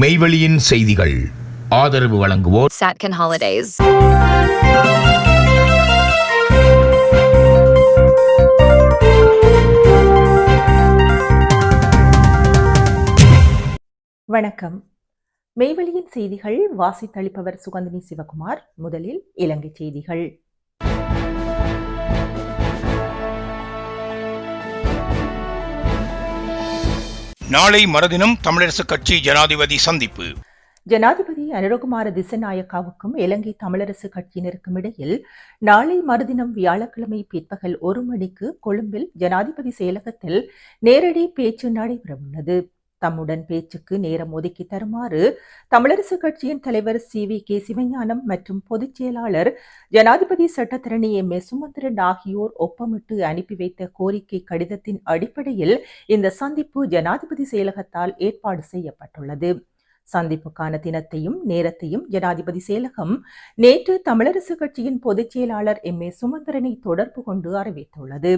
மெய்வெளியின் செய்திகள். ஆதரவு வழங்குவோர் Satkin Holidays. வணக்கம். மெய்வெளியின் செய்திகள் வாசித்தளிப்பவர் சுகந்தினி சிவகுமார் முதலில் இலங்கை செய்திகள். நாளை மறுதினம் தமிழரசுக் கட்சி ஜனாதிபதி சந்திப்பு. ஜனாதிபதி அனுரகுமார திசநாயக்காவுக்கும் இலங்கை தமிழரசு கட்சியினருக்கும் இடையில் நாளை மறுதினம் வியாழக்கிழமை பிற்பகல் ஒரு மணிக்கு கொழும்பில் ஜனாதிபதி செயலகத்தில் நேரடி பேச்சு நடைபெறவுள்ளது. தம்முடன் பேச்சுக்கு நேரம் ஒதுக்கி தருமாறு தமிழரசு கட்சியின் தலைவர் சி வி கே சிவஞானம் மற்றும் பொதுச் செயலாளர் ஜனாதிபதி சட்டத்தரணி எம். ஏ சுமந்திரன் ஆகியோர் ஒப்பமிட்டு அனுப்பி வைத்த கோரிக்கை கடிதத்தின் அடிப்படையில் இந்த சந்திப்பு ஜனாதிபதி செயலகத்தால் ஏற்பாடு செய்யப்பட்டுள்ளது. சந்திப்புக்கான தினத்தையும் நேரத்தையும் ஜனாதிபதி செயலகம் நேற்று தமிழரசு கட்சியின் பொதுச் செயலாளர் எம். ஏ சுமந்திரனை தொடர்பு கொண்டு அறிவித்துள்ளது.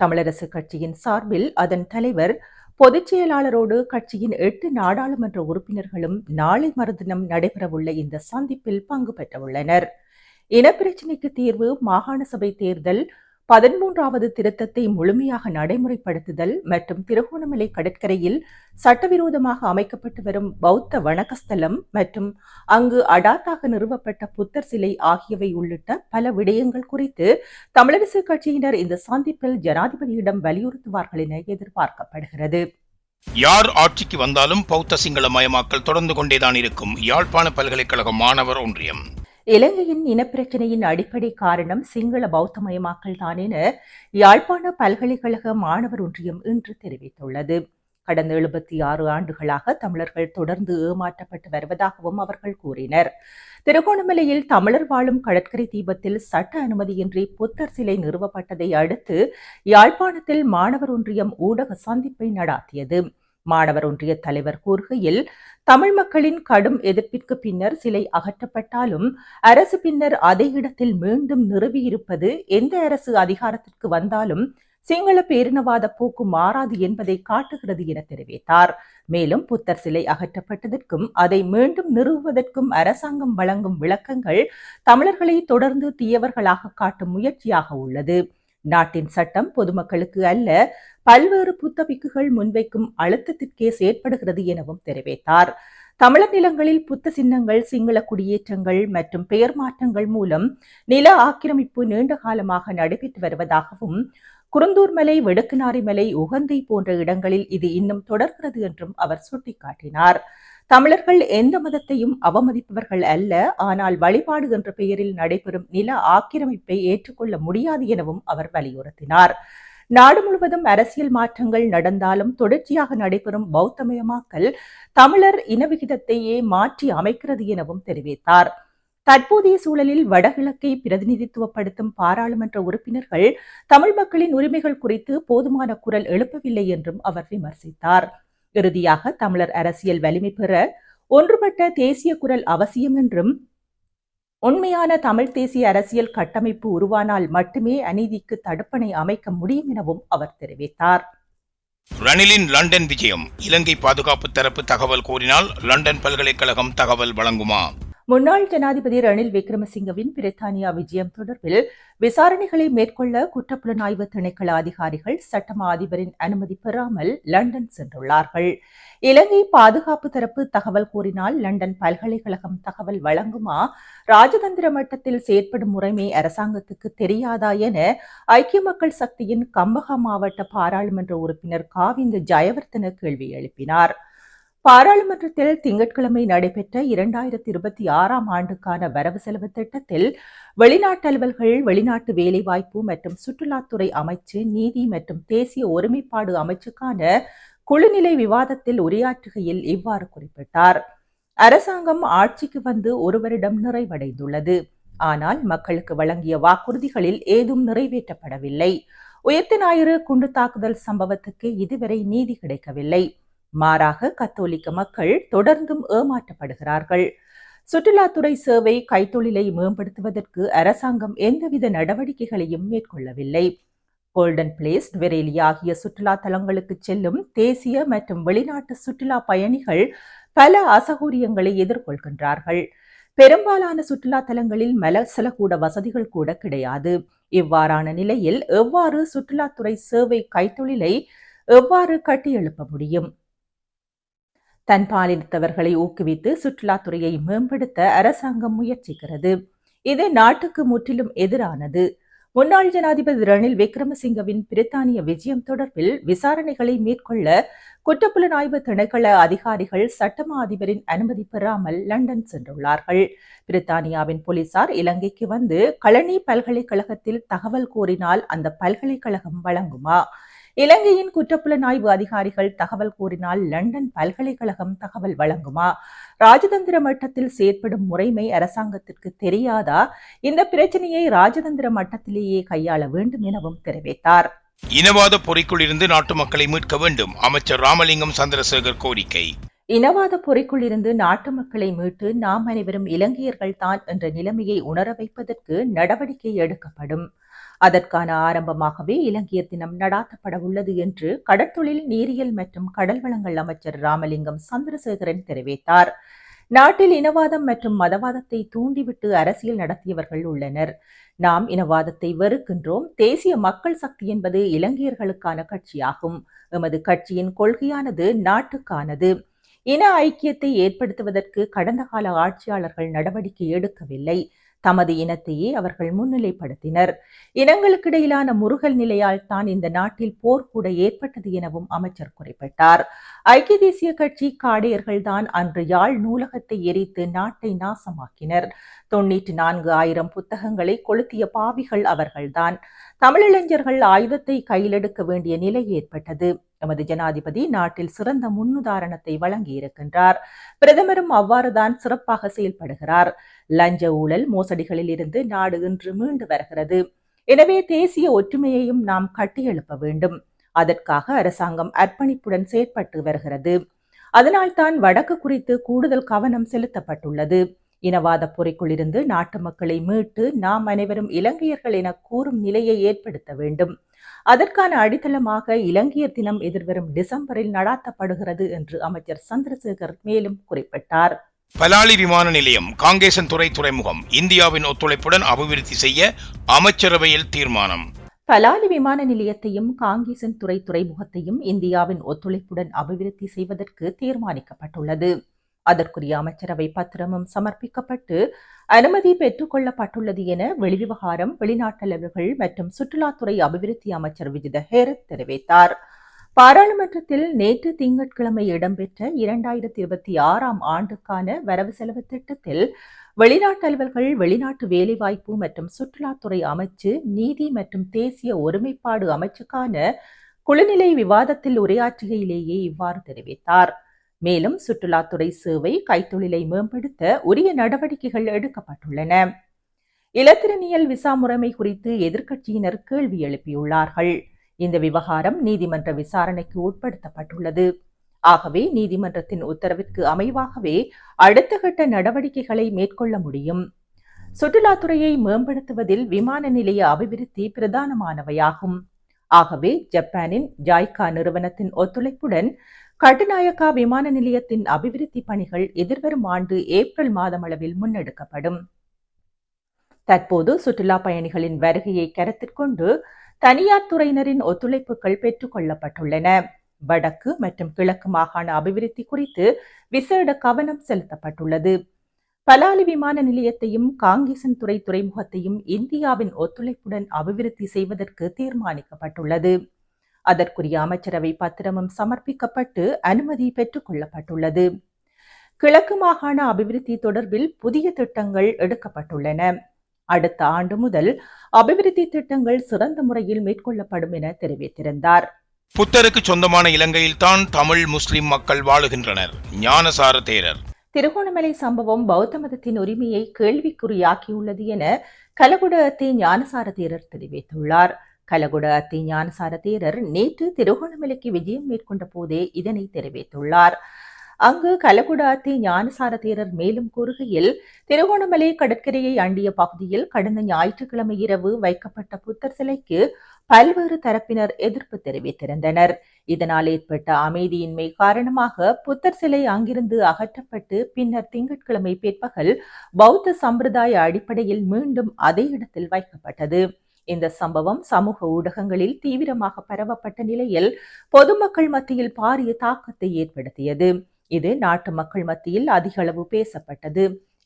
தமிழரசு கட்சியின் சார்பில் அதன் தலைவர் பொதுச் செயலாளரோடு கட்சியின் எட்டு நாடாளுமன்ற உறுப்பினர்களும் நாளை மறுதினம் நடைபெறவுள்ள இந்த சந்திப்பில் பங்கு பெற்றவுள்ளனர். இனப்பிரச்சினைக்கு தீர்வு மாகாண சபை தேர்தல் பதிமூன்றாவது திருத்தத்தை முழுமையாக நடைமுறைப்படுத்துதல் மற்றும் திருகோணமலை கடற்கரையில் சட்டவிரோதமாக அமைக்கப்பட்டு வரும் பௌத்த வணக்கஸ்தலம் மற்றும் அங்கு அடாத்தாக நிறுவப்பட்ட புத்தர் சிலை ஆகியவை உள்ளிட்ட பல விடயங்கள் குறித்து தமிழரசு கட்சியினர் இந்த சந்திப்பில் ஜனாதிபதியிடம் வலியுறுத்துவார்கள் என எதிர்பார்க்கப்படுகிறது. யார் ஆட்சிக்கு வந்தாலும் பௌத்த சிங்கள மயமாக்கல் தொடர்ந்து கொண்டேதான் இருக்கும். யாழ்ப்பாண பல்கலைக்கழக மாணவர் ஒன்றியம். இலங்கையின் இனப்பிரச்சனையின் அடிப்படை காரணம் சிங்கள பௌத்தமயமாக்கல் தான் என யாழ்ப்பாண பல்கலைக்கழக மாணவர் ஒன்றியம் இன்று தெரிவித்துள்ளது. கடந்த எழுபத்தி ஆறு ஆண்டுகளாக தமிழர்கள் தொடர்ந்து ஏமாற்றப்பட்டு வருவதாகவும் அவர்கள் கூறினர். திருகோணமலையில் தமிழர் வாழும் கடற்கரை தீபத்தில் சட்ட அனுமதியின்றி புத்தர் சிலை நிறுவப்பட்டதை அடுத்து யாழ்ப்பாணத்தில் மாணவர் ஒன்றியம் ஊடக சந்திப்பை நடாத்தியது. மாணவர் ஒன்றிய தலைவர் கூறுகையில் தமிழ் மக்களின் கடும் எதிர்ப்பிற்கு பின்னர் சிலை அகற்றப்பட்டாலும் அரசு பின்னர் அதே இடத்தில் மீண்டும் நிறுவியிருப்பது எந்த அரசு அதிகாரத்திற்கு வந்தாலும் சிங்கள பேரினவாத போக்கு மாறாது என்பதை காட்டுகிறது என தெரிவித்தார். மேலும் புத்தர் சிலை அகற்றப்பட்டதற்கும் அதை மீண்டும் நிறுவுவதற்கும் அரசாங்கம் வழங்கும் விளக்கங்கள் தமிழர்களை தொடர்ந்து தீயவர்களாக காட்டும் முயற்சியாக உள்ளது. நாட்டின் சட்டம் பொதுமக்களுக்கு அல்ல பல்வேறு புத்தபிக்குகள் முன்வைக்கும் அழுத்தத்திற்கே செயற்படுகிறது எனவும் தெரிவித்தார். தமிழர் நிலங்களில் புத்த சின்னங்கள் சிங்கள குடியேற்றங்கள் மற்றும் பெயர் மாற்றங்கள் மூலம் நில ஆக்கிரமிப்பு நீண்ட காலமாக நடைபெற்று வருவதாகவும் குருந்தூர் மலை வெடுக்குநாரி மலை உகந்தை போன்ற இடங்களில் இது இன்னும் தொடர்கிறது என்றும் அவர் சுட்டிக்காட்டினார். தமிழர்கள் எந்த மதத்தையும் அவமதிப்பவர்கள் அல்ல. ஆனால் வழிபாடு என்ற பெயரில் நடைபெறும் நில ஆக்கிரமிப்பை ஏற்றுக்கொள்ள முடியாது எனவும் அவர் வலியுறுத்தினார். நாடு முழுவதும் அரசியல் மாற்றங்கள் நடந்தாலும் தொடர்ச்சியாக நடைபெறும் பௌத்தமயமாக்கல் தமிழர் இனவிகிதத்தையே மாற்றி அமைக்கிறது எனவும் தெரிவித்தார். தற்போதைய சூழலில் வடகிழக்கை பிரதிநிதித்துவப்படுத்தும் பாராளுமன்ற உறுப்பினர்கள் தமிழ் மக்களின் உரிமைகள் குறித்து போதுமான குரல் எழுப்பவில்லை என்றும் அவர் விமர்சித்தார். இறுதியாக தமிழர் அரசியல் வலிமை பெற ஒன்றுபட்ட தேசிய குரல் அவசியம் என்றும் உண்மையான தமிழ் தேசிய அரசியல் கட்டமைப்பு உருவானால் மட்டுமே அநீதிக்கு தடுப்பணை அமைக்க முடியும் எனவும் அவர் தெரிவித்தார். ரணிலின் லண்டன் விஜயம். இலங்கை பாதுகாப்பு தரப்பு தகவல் கோரினால் லண்டன் பல்கலைக்கழகம் தகவல் வழங்குமா? முன்னாள் ஜனாதிபதி ரணில் விக்ரமசிங்கவின் பிரித்தானியா விஜயம் தொடர்பில் விசாரணைகளை மேற்கொள்ள குற்றப்புலனாய்வு திணைக்கள அதிகாரிகள் சட்டமா அதிபரின் அனுமதி பெறாமல் லண்டன் சென்றுள்ளார்கள். இலங்கை பாதுகாப்பு தரப்பு தகவல் கூறினால் லண்டன் பல்கலைக்கழகம் தகவல் வழங்குமா? ராஜதந்திர மட்டத்தில் செயற்படும் முறைமை அரசாங்கத்துக்கு தெரியாதா என ஐக்கிய மக்கள் சக்தியின் கம்பகா மாவட்ட பாராளுமன்ற உறுப்பினர் காவிந்த ஜயவர்தன கேள்வி எழுப்பினார். பாராளுமன்றத்தில் திங்கட்கிழமை நடைபெற்ற இரண்டாயிரத்தி இருபத்தி ஆறாம் ஆண்டுக்கான வரவு செலவு திட்டத்தில் வெளிநாட்டு அலுவல்கள் வெளிநாட்டு வேலைவாய்ப்பு மற்றும் சுற்றுலாத்துறை அமைச்சு நீதி மற்றும் தேசிய ஒருமைப்பாடு அமைச்சுக்கான குழுநிலை விவாதத்தில் உரையாற்றுகையில் இவ்வாறு குறிப்பிட்டார். அரசாங்கம் ஆட்சிக்கு வந்து ஒரு வருடம் நிறைவடைந்துள்ளது. ஆனால் மக்களுக்கு வழங்கிய வாக்குறுதிகளில் ஏதும் நிறைவேற்றப்படவில்லை. உயர்த்த ஞாயிறு குண்டு தாக்குதல் சம்பவத்துக்கு இதுவரை நீதி கிடைக்கவில்லை. மாறாக கத்தோலிக்க மக்கள் தொடர்ந்தும் ஏமாற்றப்படுகிறார்கள். சுற்றுலாத்துறை சேவை கைத்தொழிலை மேம்படுத்துவதற்கு அரசாங்கம் எந்தவித நடவடிக்கைகளையும் மேற்கொள்ளவில்லை. கோல்டன் பிளேஸ் வெரேலி ஆகிய சுற்றுலா தலங்களுக்கு செல்லும் தேசிய மற்றும் வெளிநாட்டு சுற்றுலா பயணிகள் பல அசகூரியங்களை எதிர்கொள்கின்றார்கள். பெரும்பாலான சுற்றுலா தலங்களில் மலசலகூட வசதிகள் கூட கிடையாது. இவ்வாறான நிலையில் எவ்வாறு சுற்றுலாத்துறை சேவை கைத்தொழிலை எவ்வாறு கட்டியெழுப்ப முடியும்? தன் பாலினத்தவர்களை ஊக்குவித்து சுற்றுலாத்துறையை மேம்படுத்த அரசாங்கம் முயற்சிக்கிறது. இது நாட்டுக்கு முற்றிலும் எதிரானது. முன்னாள் ஜனாதிபதி ரணில் விக்ரமசிங்கவின் பிரித்தானிய விஜயம் தொடர்பில் விசாரணைகளை மேற்கொள்ள குற்றப்புலனாய்வு திணைக்கள அதிகாரிகள் சட்டமா அதிபரின் அனுமதி பெறாமல் லண்டன் சென்றுள்ளார்கள். பிரித்தானியாவின் போலீசார் இலங்கைக்கு வந்து களனி பல்கலைக்கழகத்தில் தகவல் கோரினால் அந்த பல்கலைக்கழகம் வழங்குமா? இலங்கையின் குற்றப்புலனாய்வு அதிகாரிகள் தகவல் கூறினால் லண்டன் பல்கலைக்கழகம் தகவல் வழங்குமா? ராஜதந்திர மட்டத்தில் செயற்படும் முறைமை அரசாங்கத்திற்கு தெரியாதா? இந்த பிரச்சனையை ராஜதந்திர மட்டத்திலேயே கையாள வேண்டும் எனவும் தெரிவித்தார். இனவாத பொறிக்குள் இருந்து நாட்டு மக்களை மீட்க வேண்டும் அமைச்சர் ராமலிங்கம் சந்திரசேகர் கோரிக்கை. இனவாத பொறிக்குள் இருந்து நாட்டு மக்களை மீட்டு நாம் அனைவரும் இலங்கையர்கள் தான் என்ற நிலைமையை உணர வைப்பதற்கு நடவடிக்கை எடுக்கப்படும். அதற்கான ஆரம்பமாகவே இலங்கைய தினம் நடாத்தப்பட உள்ளது என்று கடற்தொழில் நீரியல் மற்றும் கடல் வளங்கள் அமைச்சர் ராமலிங்கம் சந்திரசேகரன் தெரிவித்தார். நாட்டில் இனவாதம் மற்றும் மதவாதத்தை தூண்டிவிட்டு அரசியல் நடத்தியவர்கள் உள்ளனர். நாம் இனவாதத்தை வெறுக்கின்றோம். தேசிய மக்கள் சக்தி என்பது இலங்கையர்களுக்கான கட்சியாகும். எமது கட்சியின் கொள்கையானது நாட்டுக்கானது. இன ஐக்கியத்தை ஏற்படுத்துவதற்கு கடந்த கால ஆட்சியாளர்கள் நடவடிக்கை எடுக்கவில்லை. தமது இனத்தையே அவர்கள் முன்னிலைப்படுத்தினர். இனங்களுக்கிடையிலான முருகல் நிலையால் தான் இந்த நாட்டில் போர் கூட ஏற்பட்டது எனவும் அமைச்சர் குறிப்பிட்டார். ஐக்கிய தேசிய கட்சி காடையர்கள்தான் அன்று யாழ் நூலகத்தை எரித்து நாட்டை நாசமாக்கினர். தொன்னூற்றி நான்கு ஆயிரம் புத்தகங்களை கொளுத்திய பாவிகள் அவர்கள்தான். தமிழிளைஞர்கள் ஆயுதத்தை கையிலெடுக்க வேண்டிய நிலை ஏற்பட்டது. எமது ஜனாதிபதி நாட்டில் சிறந்த முன்னுதாரணத்தை வழங்கியிருக்கின்றார் பிரதமரும் அவ்வாறுதான் சிறப்பாக செயல்படுகிறார். லஞ்ச ஊழல் மோசடிகளில் இருந்து நாடு இன்று மீண்டு வருகிறது. எனவே தேசிய ஒற்றுமையையும் நாம் கட்டியெழுப்ப வேண்டும். அதற்காக அரசாங்கம் அர்ப்பணிப்புடன் செயற்பட்டு வருகிறது. அதனால்தான் வடக்கு குறித்து கூடுதல் கவனம் செலுத்தப்பட்டுள்ளது. இனவாத பொறிக்குள் இருந்து நாட்டு மக்களை மீட்டு நாம் அனைவரும் இலங்கையர்கள் என கூறும் நிலையை ஏற்படுத்த வேண்டும். அதற்கான அடித்தளமாக இலங்கையர் தினம் எதிர்வரும் டிசம்பரில் நடாத்தப்படுகிறது என்று அமைச்சர் சந்திரசேகர் மேலும் குறிப்பிட்டார். பலாலி விமான நிலையம் காங்கேசன் துறை துறைமுகம் இந்தியாவின் ஒத்துழைப்புடன் அபிவிருத்தி செய்ய அமைச்சரவையில் தீர்மானம். பலாலி விமான நிலையத்தையும் காங்கேசன் துறை துறைமுகத்தையும் இந்தியாவின் ஒத்துழைப்புடன் அபிவிருத்தி செய்வதற்கு தீர்மானிக்கப்பட்டுள்ளது. அதற்குரிய அமைச்சரவை பத்திரமும் சமர்ப்பிக்கப்பட்டு அனுமதி பெற்றுக்கொள்ளப்பட்டுள்ளது என வெளிவிவகாரம் வெளிநாட்டலவர்கள் மற்றும் சுற்றுலாத்துறை அபிவிருத்தி அமைச்சர் விஜித ஹேரத் தெரிவித்தார். பாராளுமன்றத்தில் நேற்று திங்கட்கிழமை இடம்பெற்ற இரண்டாயிரத்தி இருபத்தி ஆறாம் ஆண்டுக்கான வரவு செலவு திட்டத்தில் வெளிநாட்டலுவல்கள் வெளிநாட்டு வேலைவாய்ப்பு மற்றும் சுற்றுலாத்துறை அமைச்சு நீதி மற்றும் தேசிய ஒருமைப்பாடு அமைச்சுக்கான குழுநிலை விவாதத்தில் உரையாற்றுகையிலேயே இவ்வாறு தெரிவித்தார். மேலும் சுற்றுலாத்துறை சேவை கைத்தொழிலை மேம்படுத்த உரிய நடவடிக்கைகள் எடுக்கப்பட்டுள்ளன. இலத்திரனியல் விசா முறைமை குறித்து எதிர்க்கட்சியினர் கேள்வி எழுப்பியுள்ளார்கள். இந்த விவகாரம் நீதிமன்ற விசாரணைக்கு உட்படுத்தப்பட்டுள்ளது. ஆகவே நீதிமன்றத்தின் உத்தரவிற்கு அமைவாகவே அடுத்த கட்ட நடவடிக்கைகளை மேற்கொள்ள முடியும். சுற்றுலாத்துறையை மேம்படுத்துவதில் விமான நிலைய அபிவிருத்தி பிரதானமானவையாகும். ஆகவே ஜப்பானின் ஜாய்கா நிறுவனத்தின் ஒத்துழைப்புடன் கட்டுநாயக்கா விமான நிலையத்தின் அபிவிருத்தி பணிகள் எதிர்வரும் ஆண்டு ஏப்ரல் மாதம் அளவில் முன்னெடுக்கப்படும். தற்போது சுற்றுலா பயணிகளின் வருகையை கருத்திற்கொண்டு தனியார் துறையினரின் ஒத்துழைப்புகள் பெற்றுக் கொள்ளப்பட்டுள்ளன. வடக்கு மற்றும் கிழக்கு மாகாண அபிவிருத்தி குறித்து விசேட கவனம் செலுத்தப்பட்டுள்ளது. பலாலி விமான நிலையத்தையும் காங்கேசன் துறை துறைமுகத்தையும் இந்தியாவின் ஒத்துழைப்புடன் அபிவிருத்தி செய்வதற்கு தீர்மானிக்கப்பட்டுள்ளது. அதற்குரிய அமைச்சரவை பத்திரமும் சமர்ப்பிக்கப்பட்டு அனுமதி பெற்றுக் கொள்ளப்பட்டுள்ளது. கிழக்கு மாகாண அபிவிருத்தி தொடர்பில் புதிய திட்டங்கள் எடுக்கப்பட்டுள்ளன. அடுத்த ஆண்டு முதல் அபிவிருத்தி திட்டங்கள் சிறந்த முறையில் மேற்கொள்ளப்படும் என தெரிவித்திருந்தார். புத்தருக்கு சொந்தமான இலங்கையில்தான் தமிழ் முஸ்லிம் மக்கள் வாழுகின்றனர். ஞானசார தேரர். திருகோணமலை சம்பவம் பௌத்த மதத்தின் உரிமையை கேள்விக்குறியாக்கியுள்ளது என கலகுட அத்தி ஞானசார தேரர் தெரிவித்துள்ளார். கலகுட அத்தி ஞானசார தேரர் நேற்று திருகோணமலைக்கு விஜயம் மேற்கொண்ட போதே இதனை தெரிவித்துள்ளார். அங்கு கலகுடாத்தி ஞானசார தேரர் மேலும் கூறுகையில் திருகோணமலை கடற்கரையை அண்டிய பகுதியில் கடந்த ஞாயிற்றுக்கிழமை இரவு வைக்கப்பட்ட புத்தர் சிலைக்கு பல்வேறு தரப்பினர் எதிர்ப்பு தெரிவித்திருந்தனர். இதனால் ஏற்பட்ட அமைதியின்மை காரணமாக புத்தர் சிலை அங்கிருந்து அகற்றப்பட்டு பின்னர் திங்கட்கிழமை பிற்பகல் பௌத்த சம்பிரதாய அடிப்படையில் மீண்டும் அதே இடத்தில் வைக்கப்பட்டது. இந்த சம்பவம் சமூக ஊடகங்களில் தீவிரமாக பரவப்பட்ட நிலையில் பொதுமக்கள் மத்தியில் பாரிய தாக்கத்தை ஏற்படுத்தியது. இது நாட்டு மக்கள் மத்தியில் அதிக அளவு பேசப்பட்டது.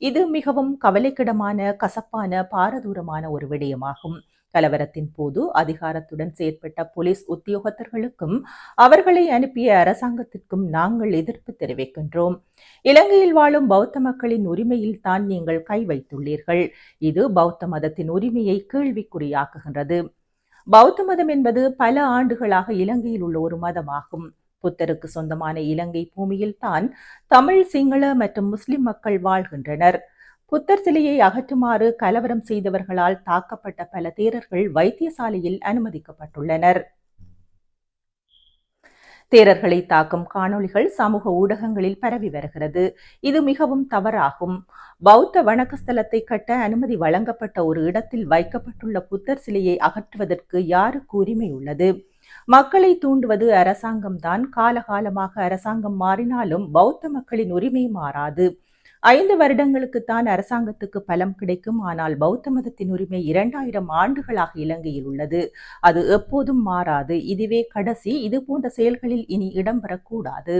இது மிகவும் கவலைக்கிடமான கசப்பான பாரதூரமான ஒரு விடயமாகும். கலவரத்தின் போது அதிகாரத்துடன் செயற்பட்ட போலீஸ் உத்தியோகத்தர்களுக்கும் அவர்களை அனுப்பிய அரசாங்கத்திற்கும் நாங்கள் எதிர்ப்பு தெரிவிக்கின்றோம். இலங்கையில் வாழும் பௌத்த மக்களின் உரிமையில் தான் நீங்கள் கை வைத்துள்ளீர்கள். இது பௌத்த மதத்தின் உரிமையை கேள்விக்குறியாக்குகின்றது. பௌத்த மதம் என்பது பல ஆண்டுகளாக இலங்கையில் உள்ள ஒரு மதமாகும். புத்தருக்கு சொந்தமான இலங்கை பூமியில் தான் தமிழ் சிங்கள மற்றும் முஸ்லிம் மக்கள் வாழ்கின்றனர். புத்தர் சிலையை அகற்றுமாறு கலவரம் செய்தவர்களால் தாக்கப்பட்ட பல தேரர்கள் வைத்தியசாலையில் அனுமதிக்கப்பட்டுள்ளனர். தேரர்களை தாக்கும் காணொளிகள் சமூக ஊடகங்களில் பரவி வருகிறது. இது மிகவும் தவறாகும். பௌத்த வணக்கஸ்தலத்தை கட்ட அனுமதி வழங்கப்பட்ட ஒரு இடத்தில் வைக்கப்பட்டுள்ள புத்தர் சிலையை அகற்றுவதற்கு யாருக்கு உரிமை உள்ளது மக்களை தூண்டுவது அரசாங்கம்தான். காலகாலமாக அரசாங்கம் மாறினாலும் பௌத்த மக்களின் உரிமை மாறாது. ஐந்து வருடங்களுக்குத்தான் அரசாங்கத்துக்கு பலம் கிடைக்கும். ஆனால் பௌத்த மதத்தின் உரிமை இரண்டாயிரம் ஆண்டுகளாக இலங்கையில் உள்ளது. அது எப்போதும் மாறாது. இதுவே கடைசி. இது போன்ற செயல்களில் இனி இடம்பெறக்கூடாது.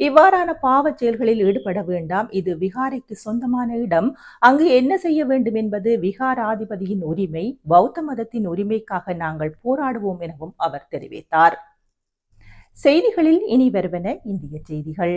இவ்வாறான பாவச் செயல்களில் ஈடுபட வேண்டாம். இது விகாரைக்கு சொந்தமான இடம். அங்கு என்ன செய்ய வேண்டும் என்பது விகாராதிபதியின் உரிமை. பௌத்த மதத்தின் உரிமைக்காக நாங்கள் போராடுவோம் எனவும் அவர் தெரிவித்தார். செய்திகளில் இனி வருவன இந்திய செய்திகள்.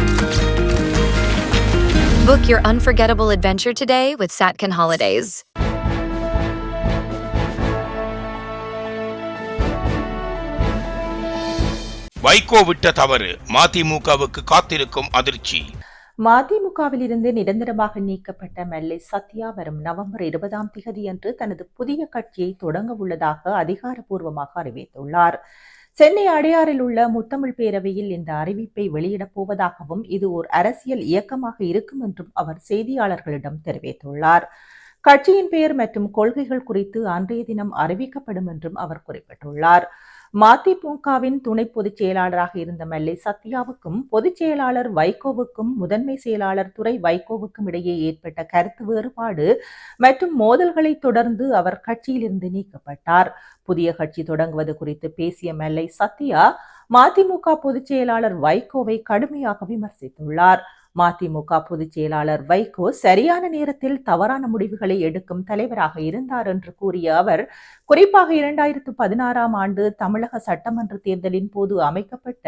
Book your unforgettable adventure today with Satkin Holidays. Vaiko விட்ட தவறு மதிமுகவுக்கு காத்திருக்கும் அதிர்ச்சி மதிமுகவில் இருந்து நிரந்தரமாக நீக்கப்பட்ட மெல்லை சத்யா வரும் நவம்பர் இருபதாம் திகதியன்று தனது புதிய கட்சியை தொடங்க உள்ளதாக அதிகாரப்பூர்வமாக அறிவித்துள்ளார் சென்னை அடையாறில் உள்ள முத்தமிழ் பேரவையில் இந்த அறிவிப்பை வெளியிடப் போவதாகவும் இது ஒரு அரசியல் இயக்கமாக இருக்கும் என்றும் அவர் செய்தியாளர்களிடம் தெரிவித்துள்ளார். கட்சியின் பெயர் மற்றும் கொள்கைகள் குறித்து அன்றைய தினம் அறிவிக்கப்படும் என்றும் அவர் குறிப்பிட்டுள்ளார். மதிமுகவின் துணை பொதுச் செயலாளராக இருந்த மெல்லை சத்யாவுக்கும் பொதுச் செயலாளர் வைகோவுக்கும் முதன்மை செயலாளர் துறை வைகோவுக்கும் இடையே ஏற்பட்ட கருத்து வேறுபாடு மற்றும் மோதல்களை தொடர்ந்து அவர் கட்சியிலிருந்து நீக்கப்பட்டார். புதிய கட்சி தொடங்குவது குறித்து பேசிய மெல்லை சத்யா மதிமுக பொதுச் செயலாளர் வைகோவை கடுமையாக விமர்சித்துள்ளார். மதிமுக பொதுச் செயலாளர் வைகோ சரியான நேரத்தில் தவறான முடிவுகளை எடுக்கும் தலைவராக இருந்தார் என்று கூறிய அவர் குறிப்பாக இரண்டாயிரத்து பதினாறாம் ஆண்டு தமிழக சட்டமன்ற தேர்தலின் போது அமைக்கப்பட்ட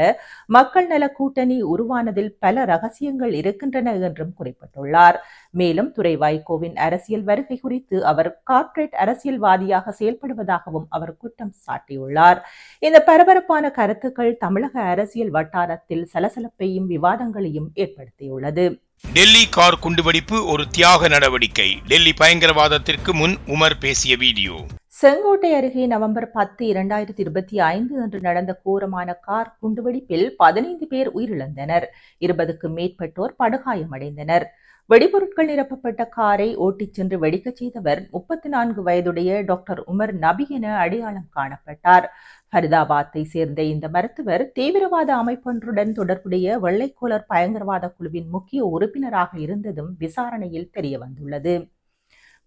மக்கள் நல கூட்டணி உருவானதில் பல ரகசியங்கள் இருக்கின்றன என்றும் குறிப்பிட்டுள்ளார். மேலும் துறை வைகோவின் அரசியல் வருகை குறித்து அவர் கார்ப்பரேட் அரசியல்வாதியாக செயல்படுவதாகவும் அவர் குற்றம் சாட்டியுள்ளார். இந்த பரபரப்பான கருத்துக்கள் தமிழக அரசியல் வட்டாரத்தில் சலசலப்பையும் விவாதங்களையும் ஏற்படுத்தியுள்ளது. டெல்லி கார் குண்டுவெடிப்பு ஒரு தியாக நடவடிக்கை. டெல்லி பயங்கரவாதத்திற்கு முன் உமர் பேசிய வீடியோ. செங்கோட்டை அருகே நவம்பர் பத்து இரண்டாயிரத்தி இருபத்தி ஐந்து அன்று நடந்த கோரமான கார் குண்டுவெடிப்பில் பதினைந்து பேர் உயிரிழந்தனர். இருபதுக்கும் மேற்பட்டோர் படுகாயமடைந்தனர். வெடிபொருட்கள் நிரப்பப்பட்ட காரை ஓட்டிச் சென்று வெடிக்கச் செய்தவர் முப்பத்தி நான்கு வயதுடைய டாக்டர் உமர் நபி என அடையாளம் காணப்பட்டார். ஃபரிதாபாத்தை சேர்ந்த இந்த மருத்துவர் தீவிரவாத அமைப்பொன்றுடன் தொடர்புடைய வெள்ளைக்கோளர் பயங்கரவாத குழுவின் முக்கிய உறுப்பினராக இருந்ததும் விசாரணையில் தெரிய வந்துள்ளது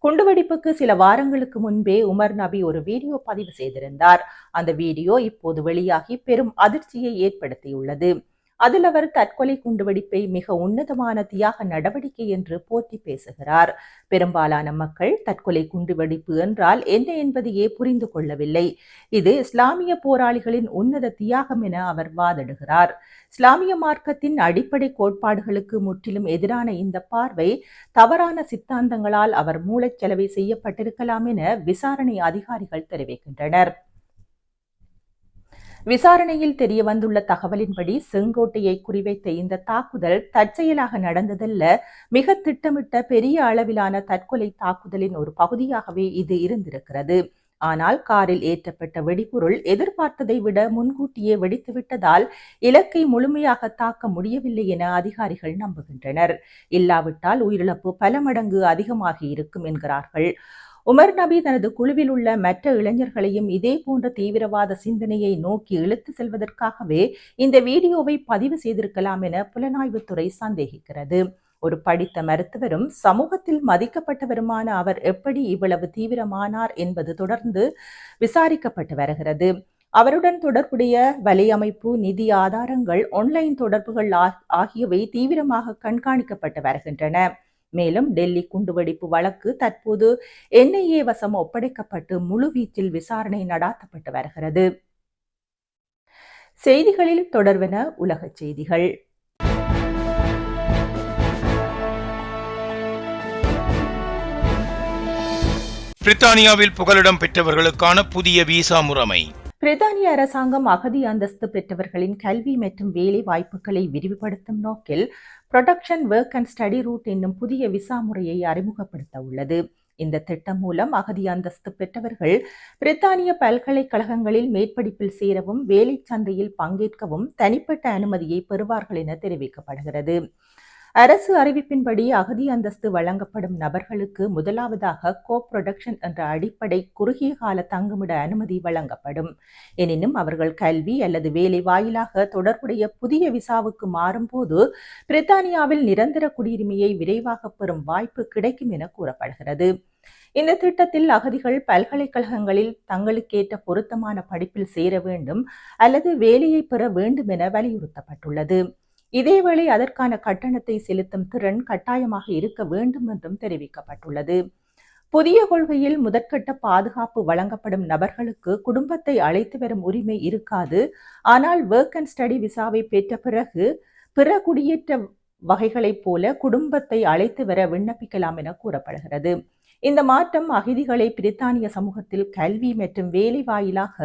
குண்டுவெடிப்புக்கு சில வாரங்களுக்கு முன்பே உமர் நபி ஒரு வீடியோ பதிவு செய்திருந்தார். அந்த வீடியோ இப்போது வெளியாகி பெரும் அதிர்ச்சியை ஏற்படுத்தியுள்ளது. அதில் அவர் தற்கொலை குண்டுவெடிப்பை மிக உன்னதமான தியாக நடவடிக்கை என்று போற்றி பேசுகிறார். பெரும்பாலான மக்கள் தற்கொலை குண்டுவெடிப்பு என்றால் என்ன என்பதையே புரிந்து கொள்ளவில்லை. இது இஸ்லாமிய போராளிகளின் உன்னத தியாகம் என அவர் வாதிடுகிறார். இஸ்லாமிய மார்க்கத்தின் அடிப்படை கோட்பாடுகளுக்கு முற்றிலும் எதிரான இந்த பார்வை தவறான சித்தாந்தங்களால் அவர் மூளைச்சலவை செய்யப்பட்டிருக்கலாம் என விசாரணை அதிகாரிகள் தெரிவிக்கின்றனர். விசாரணையில் தெரிய வந்துள்ள தகவலின்படி செங்கோட்டையை குறிவைத்த இந்த தாக்குதல் தற்செயலாக நடந்ததல்ல. மிக திட்டமிட்ட பெரிய அளவிலான தற்கொலை தாக்குதலின் ஒரு பகுதியாகவே இது இருந்திருக்கிறது. ஆனால் காரில் ஏற்றப்பட்ட வெடிபொருள் எதிர்பார்த்ததை விட முன்கூட்டியே வெடித்துவிட்டதால் இலக்கை முழுமையாக தாக்க முடியவில்லை என அதிகாரிகள் நம்புகின்றனர். இல்லாவிட்டால் உயிரிழப்பு பல மடங்கு அதிகமாகி இருக்கும் என்கிறார்கள். உமர் நபி தனது குழுவில் உள்ள மற்ற இளைஞர்களையும் இதே போன்ற தீவிரவாத சிந்தனையை நோக்கி இழுத்து செல்வதற்காகவே இந்த வீடியோவை பதிவு செய்திருக்கலாம் என புலனாய்வுத்துறை சந்தேகிக்கிறது. ஒரு படித்த மருத்துவரும் சமூகத்தில் மதிக்கப்பட்டவருமான அவர் எப்படி இவ்வளவு தீவிரமானார் என்பது தொடர்ந்து விசாரிக்கப்பட்டு வருகிறது. அவருடன் தொடர்புடைய வலையமைப்பு நிதி ஆதாரங்கள் ஆன்லைன் தொடர்புகள் ஆகியவை தீவிரமாக கண்காணிக்கப்பட்டு வருகின்றன. மேலும் டெல்லி குண்டுவெடிப்பு வழக்கு தற்போது என்ஐஏ வசம் ஒப்படைக்கப்பட்டு முழுவீச்சில் விசாரணை நடாத்தப்பட்டு வருகிறது. செய்திகளில் தொடர்வன உலகச் செய்திகள். பிரித்தானியாவில் புகலிடம் பெற்றவர்களுக்கான புதிய விசா முறைமை. பிரித்தானிய அரசாங்கம் அகதி அந்தஸ்து பெற்றவர்களின் கல்வி மற்றும் வேலை வாய்ப்புகளை விரிவுபடுத்தும் நோக்கில் production work and study route என்னும் புதிய விசா முறையை அறிமுகப்படுத்த உள்ளது. இந்த திட்டம் மூலம் அகதி அந்தஸ்து பெற்றவர்கள் பிரித்தானிய பல்கலைக்கழகங்களில் மேற்படிப்பில் சேரவும் வேலை சந்தையில் பங்கேற்கவும் தனிப்பட்ட அனுமதியை பெறுவார்கள் என தெரிவிக்கப்படுகிறது. அரசு அறிவிப்பின்படி அகதி அந்தஸ்து வழங்கப்படும் நபர்களுக்கு முதலாவதாக கோ புரொடக்ஷன் என்ற அடிப்படை குறுகிய கால தங்குமிட அனுமதி வழங்கப்படும். எனினும் அவர்கள் கல்வி அல்லது வேலை வாயிலாக தொடர்புடைய புதிய விசாவுக்கு மாறும்போது பிரித்தானியாவில் நிரந்தர குடியுரிமையை விரைவாக பெறும் வாய்ப்பு கிடைக்கும் என கூறப்படுகிறது. இந்த திட்டத்தில் அகதிகள் பல்கலைக்கழகங்களில் தங்களுக்கேற்ற பொருத்தமான படிப்பில் சேர வேண்டும் அல்லது வேலையை பெற வேண்டும் என வலியுறுத்தப்பட்டுள்ளது. இதேவேளை அதற்கான கட்டணத்தை செலுத்தும் திறன் கட்டாயமாக இருக்க வேண்டும் என்றும் தெரிவிக்கப்பட்டுள்ளது. புதிய கொள்கையில் முதற்கட்ட பாதுகாப்பு வழங்கப்படும் நபர்களுக்கு குடும்பத்தை அழைத்து வரும் உரிமை இருக்காது. ஆனால் ஒர்க் அண்ட் ஸ்டடி விசாவை பெற்ற பிறகு பிற குடியேற்ற வகைகளைப் போல குடும்பத்தை அழைத்து வர விண்ணப்பிக்கலாம் என கூறப்படுகிறது. இந்த மாற்றம் அகதிகளை பிரித்தானிய சமூகத்தில் கல்வி மற்றும் வேலை வாயிலாக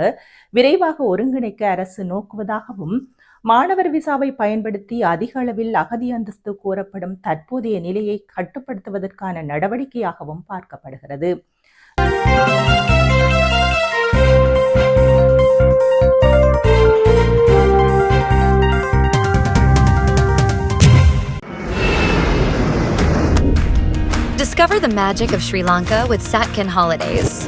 விரைவாக ஒருங்கிணைக்க அரசு நோக்குவதாகவும் மாணவர் விசாவை பயன்படுத்தி அதிக அளவில் அகதி அந்தஸ்து கோரப்படும் தற்போதைய நிலையை கட்டுப்படுத்துவதற்கான நடவடிக்கையாகவும் பார்க்கப்படுகிறது Discover the magic of Sri Lanka with Satkin Holidays.